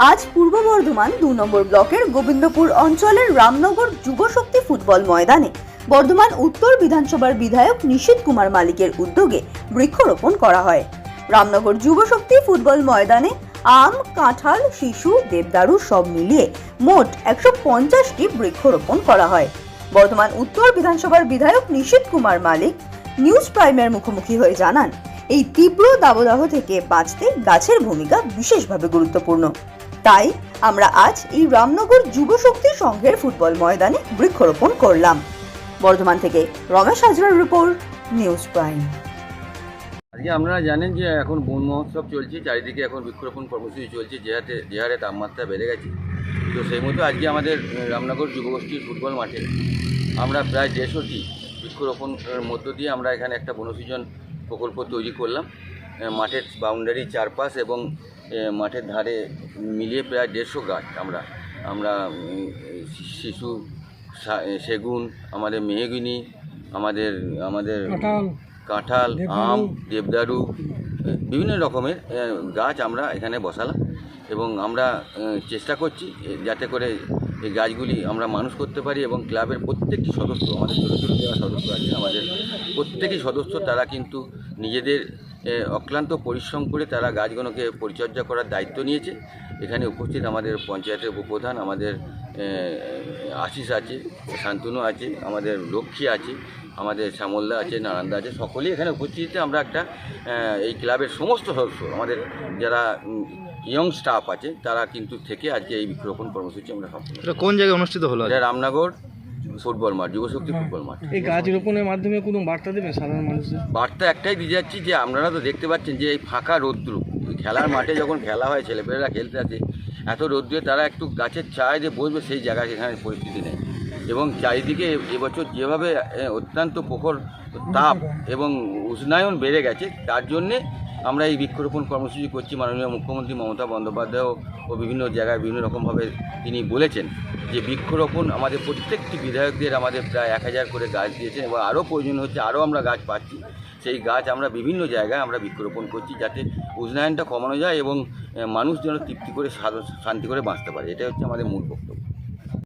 আজ পূর্ব বর্ধমান দু নম্বর ব্লকের গোবিন্দপুর অঞ্চলের রামনগর যুবশক্তি ফুটবল ময়দানে বর্ধমান উত্তর বিধানসভার বিধায়ক নিশীত কুমার মালিকের উদ্যোগে বৃক্ষরোপণ করা হয়। রামনগর যুবশক্তি ফুটবল ময়দানে আম, কাঁঠাল, শিশু, দেবদারু সব মিলিয়ে মোট একশো পঞ্চাশটি বৃক্ষরোপণ করা হয়। বর্ধমান উত্তর বিধানসভার বিধায়ক নিশীত কুমার মালিক নিউজ প্রাইমের মুখোমুখি হয়ে জানান এই তীব্র দাবদাহ থেকে বাঁচতে গাছের ভূমিকা বিশেষভাবে গুরুত্বপূর্ণ। তাই আমরা আজ এই রামনগর যুবশক্তি সংঘের ফুটবল ময়দানে বৃক্ষরোপণ করলাম। বর্ধমান থেকে রমেশ হাজরার রিপোর্ট, নিউজ প্রাইম। আজকে আপনারা জানেন যে এখন বন মহোৎসব চলছে, চারিদিকে এখন বৃক্ষরোপণ কর্মসূচি চলছে, যে হারে যে হারে তাপমাত্রা বেড়ে গেছে। তো সেই মতো আজকে আমাদের রামনগর যুবগোষ্ঠীর ফুটবল মাঠে আমরা প্রায় দেড়শোটি বৃক্ষরোপণের মধ্য দিয়ে আমরা এখানে একটা বনসৃজন প্রকল্প তৈরি করলাম। মাঠের বাউন্ডারি চারপাশ এবং মাঠের ধারে মিলিয়ে প্রায় দেড়শো গাছ আমরা আমরা শিশু সেগুন আমাদের মেহগিনি আমাদের আমাদের কাঁঠাল আম দেবদারু বিভিন্ন রকমের গাছ আমরা এখানে বসালাম এবং আমরা চেষ্টা করছি যাতে করে এই গাছগুলি আমরা মানুষ করতে পারি এবং ক্লাবের প্রত্যেকটি সদস্য, আমাদের ছোটো ছোটো যারা সদস্য আছে, আমাদের প্রত্যেকটি সদস্য, তারা কিন্তু নিজেদের অক্লান্ত পরিশ্রম করে তারা গাছগুলোকে পরিচর্যা করার দায়িত্ব নিয়েছে। এখানে উপস্থিত আমাদের পঞ্চায়েতের উপপ্রধান, আমাদের আশিস আছে, শান্তনু আছে, আমাদের লক্ষ্মী আছে, আমাদের শ্যামলদা আছে, নারায়ণদা আছে, সকলেই এখানে উপস্থিত আমরা একটা এই ক্লাবের সমস্ত সদস্য, আমাদের যারা ইয়ং স্টাফ আছে তারা কিন্তু থেকে আজকে এই বৃক্ষরোপণ কর্মসূচি আমরা সম্পন্ন এটা কোন জায়গায় অনুষ্ঠিত হলো এটা রামনগর ফুটবল মাঠ যুবশক্তি ফুটবল মাঠ। এই গাছ রোপণের মাধ্যমে কোনো বার্তা দেবেন সাধারণ মানুষদের? বার্তা একটাই দিয়ে যাচ্ছি যে আপনারা তো দেখতে পাচ্ছেন যে এই ফাঁকা রৌদ্র খেলার মাঠে যখন খেলা হয় ছেলেপেলেরা খেলতে আছে এত রৌদ্রে তারা একটু গাছের ছায় যে বসবে সেই জায়গায় সেখানে পরিস্থিতি নেই। এবং চারিদিকে এবছর যেভাবে অত্যন্ত প্রখর তাপ এবং উষ্ণায়ন বেড়ে গেছে, তার জন্যে আমরা এই বৃক্ষরোপণ কর্মসূচি করছি মাননীয় মুখ্যমন্ত্রী মমতা বন্দ্যোপাধ্যায় ও বিভিন্ন জায়গায় বিভিন্ন রকমভাবে তিনি বলেছেন যে বৃক্ষরোপণ আমাদের প্রত্যেকটি বিধায়কদের আমাদের প্রায় এক হাজার করে গাছ দিয়েছেন এবং আরও প্রয়োজন হচ্ছে আরও আমরা গাছ পাচ্ছি। সেই গাছ আমরা বিভিন্ন জায়গায় আমরা বৃক্ষরোপণ করছি যাতে উষ্ণায়নটা কমানো যায় এবং মানুষ যেন তৃপ্তি করে শান্তি করে বাঁচতে পারে। এটাই হচ্ছে আমাদের মূল বক্তব্য।